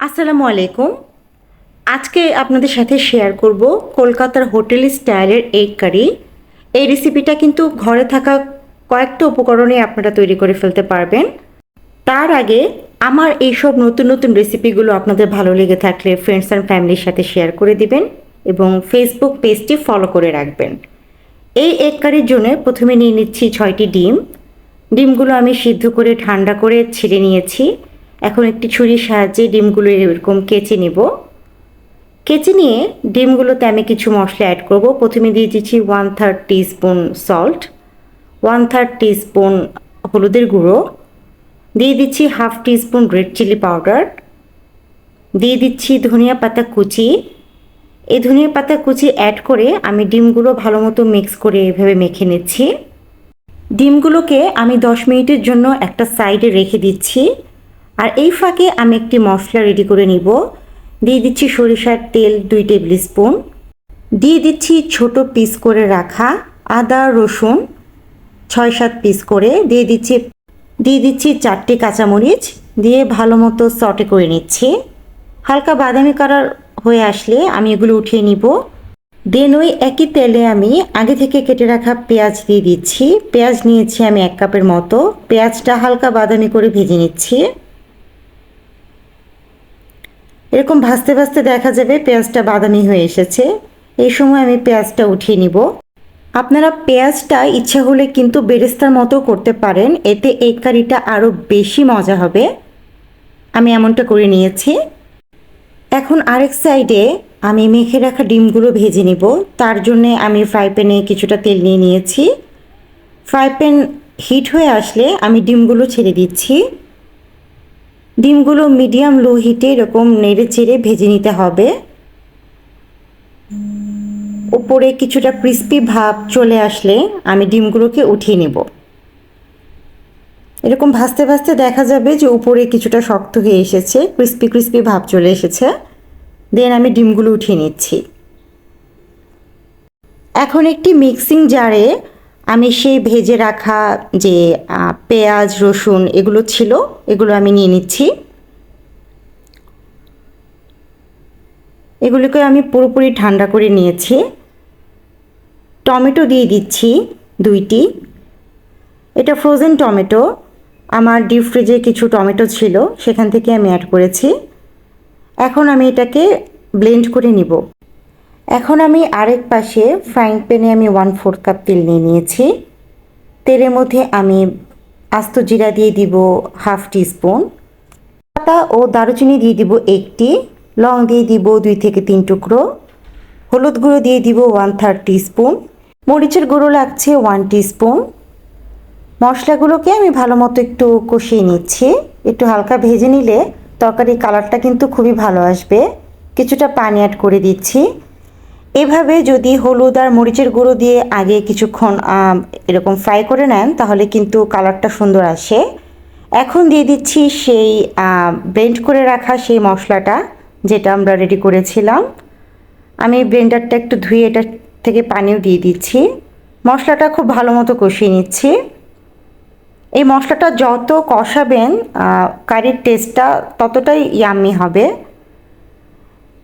আসসালামু আলাইকুম। আজকে আপনাদের সাথে শেয়ার করব কলকাতার হোটেল স্টাইলের এগ কারি এই রেসিপিটা কিন্তু ঘরে থাকা কয়েকটা উপকরণে আপনারা তৈরি করে ফেলতে পারবেন। তার আগে আমার এইসব নতুন নতুন রেসিপিগুলো আপনাদের ভালো লেগে থাকলে ফ্রেন্ডস অ্যান্ড ফ্যামিলির সাথে শেয়ার করে দিবেন এবং ফেসবুক পেজটি ফলো করে রাখবেন। এই এগ কারির জন্য প্রথমে নিয়ে নিচ্ছি ছয়টি ডিম। ডিমগুলো আমি সিদ্ধ করে ঠান্ডা করে ছেড়ে নিয়েছি। এখন একটি ছুরির সাহায্যে ডিমগুলো এরকম কেচে নিব। কেচে নিয়ে ডিমগুলোতে আমি কিছু মশলা অ্যাড করব। প্রথমে দিয়ে দিচ্ছি one third spoon salt one third spoon হলুদের গুঁড়ো, দিয়ে দিচ্ছি half spoon red chilli powder দিয়ে দিচ্ছি ধনিয়া পাতা কুচি। এই ধনিয়া পাতা কুচি অ্যাড করে আমি ডিমগুলো ভালো মতো মিক্স করে এভাবে মেখে নিচ্ছি। ডিমগুলোকে আমি দশ মিনিটের জন্য একটা সাইডে রেখে দিচ্ছি। আর এই ফাঁকে আমি একটি মশলা রেডি করে নিব। দিয়ে দিচ্ছি সরিষার তেল দুই টেবিল স্পুন দিয়ে দিচ্ছি ছোট পিস করে রাখা আদা, রসুন ছয় সাত পিস করে। দিয়ে দিচ্ছি দিয়ে দিচ্ছি চারটি কাঁচামরিচ। দিয়ে ভালো মতো সটে করে নিচ্ছি। হালকা বাদামি কালার হয়ে আসলে আমি এগুলো উঠিয়ে নিব। দেন ওই একই তেলে আমি আগে থেকে কেটে রাখা পেঁয়াজ দিয়ে দিচ্ছি। পেঁয়াজ নিয়েছি আমি এক কাপের মতো। পেঁয়াজটা হালকা বাদামি করে ভেজে নিচ্ছি। এরকম ভাজতে ভাজতে দেখা যাবে পেঁয়াজটা বাদামি হয়ে এসেছে। এই সময় আমি পেঁয়াজটা উঠিয়ে নিব। আপনারা পেঁয়াজটা ইচ্ছা হলে কিন্তু বেরেস্তার মতো করতে পারেন। এতে এই কারিটা আরও বেশি মজা হবে। আমি এমনটা করে নিয়েছি। এখন আরেক সাইডে আমি মেখে রাখা ডিমগুলো ভেজে নিব। তার জন্যে আমি ফ্রাই প্যানে কিছুটা তেল নিয়ে নিয়েছি। ফ্রাই প্যান হিট হয়ে আসলে আমি ডিমগুলো ছেড়ে দিচ্ছি। ডিমগুলো মিডিয়াম লো হিটে এরকম নেড়ে চেড়ে ভেজে নিতে হবে। উপরে কিছুটা ক্রিস্পি ভাব চলে আসলে আমি ডিমগুলোকে উঠিয়ে নেব। এরকম ভাজতে ভাজতে দেখা যাবে যে উপরে কিছুটা শক্ত হয়ে এসেছে, ক্রিস্পি ক্রিস্পি ভাব চলে এসেছে। দেন আমি ডিমগুলো উঠিয়ে নিচ্ছি। এখন একটি মিক্সিং জারে আমি সেই ভেজে রাখা যে পেঁয়াজ, রসুন, এগুলো ছিল, এগুলো আমি নিয়ে নিচ্ছি। এগুলোকে আমি পুরোপুরি ঠান্ডা করে নিয়েছি। টমেটো দিয়ে দিচ্ছি দুইটি। এটা ফ্রোজেন টমেটো। আমার ডিপ ফ্রিজে কিছু টমেটো ছিল, সেখান থেকে আমি অ্যাড করেছি। এখন আমি এটাকে ব্লেন্ড করে নিব। এখন আমি আরেক পাশে ফ্রাইং প্যানে আমি ওয়ান ফোর কাপ তেল নিয়ে নিয়েছি। তেলের মধ্যে আমি আস্ত জিরা দিয়ে দিব হাফ টি স্পুন পাতা ও দারুচিনি দিয়ে দিব একটি, লং দিয়ে দিব দুই থেকে তিন টুকরো, হলুদ গুঁড়ো দিয়ে দিব ওয়ান থার্ড টি স্পুন মরিচের গুঁড়ো লাগছে ওয়ান টি স্পুন মশলাগুলোকে আমি ভালো মতো একটু কষিয়ে নিচ্ছি। একটু হালকা ভেজে নিলে তরকারির কালারটা কিন্তু খুবই ভালো আসবে। কিছুটা পানি অ্যাড করে দিচ্ছি। এভাবে যদি হলুদ আর মরিচের গুঁড়ো দিয়ে আগে কিছুক্ষণ এরকম ফ্রাই করে নেন, তাহলে কিন্তু কালারটা সুন্দর আসে। এখন দিয়ে দিচ্ছি সেই ব্লেন্ড করে রাখা সেই মশলাটা, যেটা আমরা রেডি করেছিলাম। আমি ব্লেন্ডারটা একটু ধুয়ে এটা থেকে পানিও দিয়ে দিচ্ছি। মশলাটা খুব ভালো মতো কষিয়ে নিচ্ছি। এই মশলাটা যত কষাবেন কারির টেস্টটা ততটাই ইয়াম্মি হবে।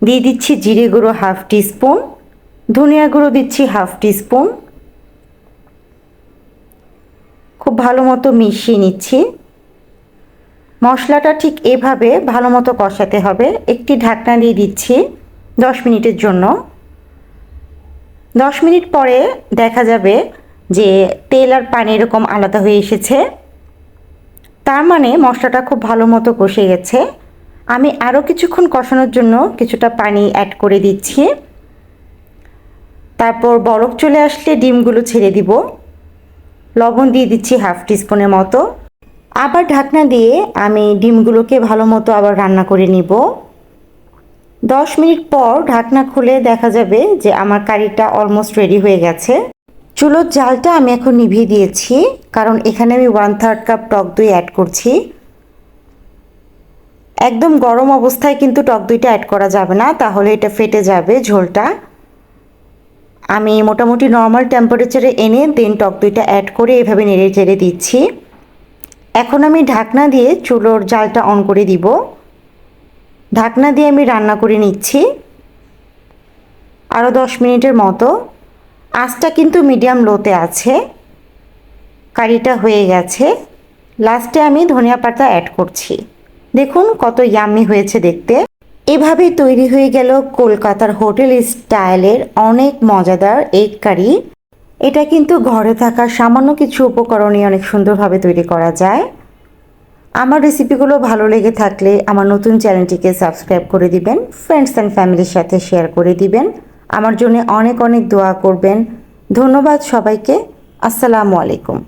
দিয়ে দিচ্ছি জিরে গুঁড়ো হাফ টিস্পুন ধনিয়া গুঁড়ো দিচ্ছি হাফ টিস্পুন। খুব ভালো মতো মিশিয়ে নিচ্ছি। মশলাটা ঠিক এভাবে ভালো মতো কষাতে হবে। একটি ঢাকনা দিয়ে দিচ্ছি দশ মিনিটের জন্য। দশ মিনিট পরে দেখা যাবে যে তেল আর পানি এরকম আলাদা হয়ে এসেছে। তার মানে মশলাটা খুব ভালো মতো কষে গেছে। আমি আরও কিছুক্ষণ কষানোর জন্য কিছুটা পানি অ্যাড করে দিচ্ছি। তারপর বরফ চলে আসলে ডিমগুলো ছেড়ে দিব। লবণ দিয়ে দিচ্ছি হাফ টিস্পুনের মতো। আবার ঢাকনা দিয়ে আমি ডিমগুলোকে ভালো মতো আবার রান্না করে নিব। দশ মিনিট পর ঢাকনা খুলে দেখা যাবে যে আমার কারিটা অলমোস্ট রেডি হয়ে গেছে। চুলোর জালটা আমি এখন নিভিয়ে দিয়েছি, কারণ এখানে আমি ওয়ান থার্ড কাপ টক দই অ্যাড করছি। একদম গরম অবস্থায় কিন্তু টক দইটা অ্যাড করা যাবে না, তাহলে এটা ফেটে যাবে ঝোলটা। আমি মোটামুটি নর্মাল টেম্পারেচারে এনে দেন টক দইটা অ্যাড করে এভাবে নেড়ে চেড়ে দিচ্ছি। এখন আমি ঢাকনা দিয়ে চুলোর জালটা অন করে দিব। ঢাকনা দিয়ে আমি রান্না করে নিচ্ছি। আরও দশ মিনিটের মতো। আঁচটা কিন্তু মিডিয়াম লোতে আছে। কারিটা হয়ে গেছে। লাস্টে আমি ধনিয়া পাতা অ্যাড করছি। দেখুন কত ইয়াম্মি হয়েছে দেখতে। এভাবেই তৈরি হয়ে গেল কলকাতার হোটেল স্টাইলের অনেক মজাদার এগ কারি। এটা কিন্তু ঘরে থাকা সামান্য কিছু উপকরণে অনেক সুন্দরভাবে তৈরি করা যায়। আমার রেসিপিগুলো ভালো লেগে থাকলে আমার নতুন চ্যানেলটিকে সাবস্ক্রাইব করে দিবেন ফ্রেন্ডস অ্যান্ড ফ্যামিলির সাথে শেয়ার করে দিবেন। আমার জন্য অনেক অনেক দোয়া করবেন। ধন্যবাদ সবাইকে। আসসালামু আলাইকুম।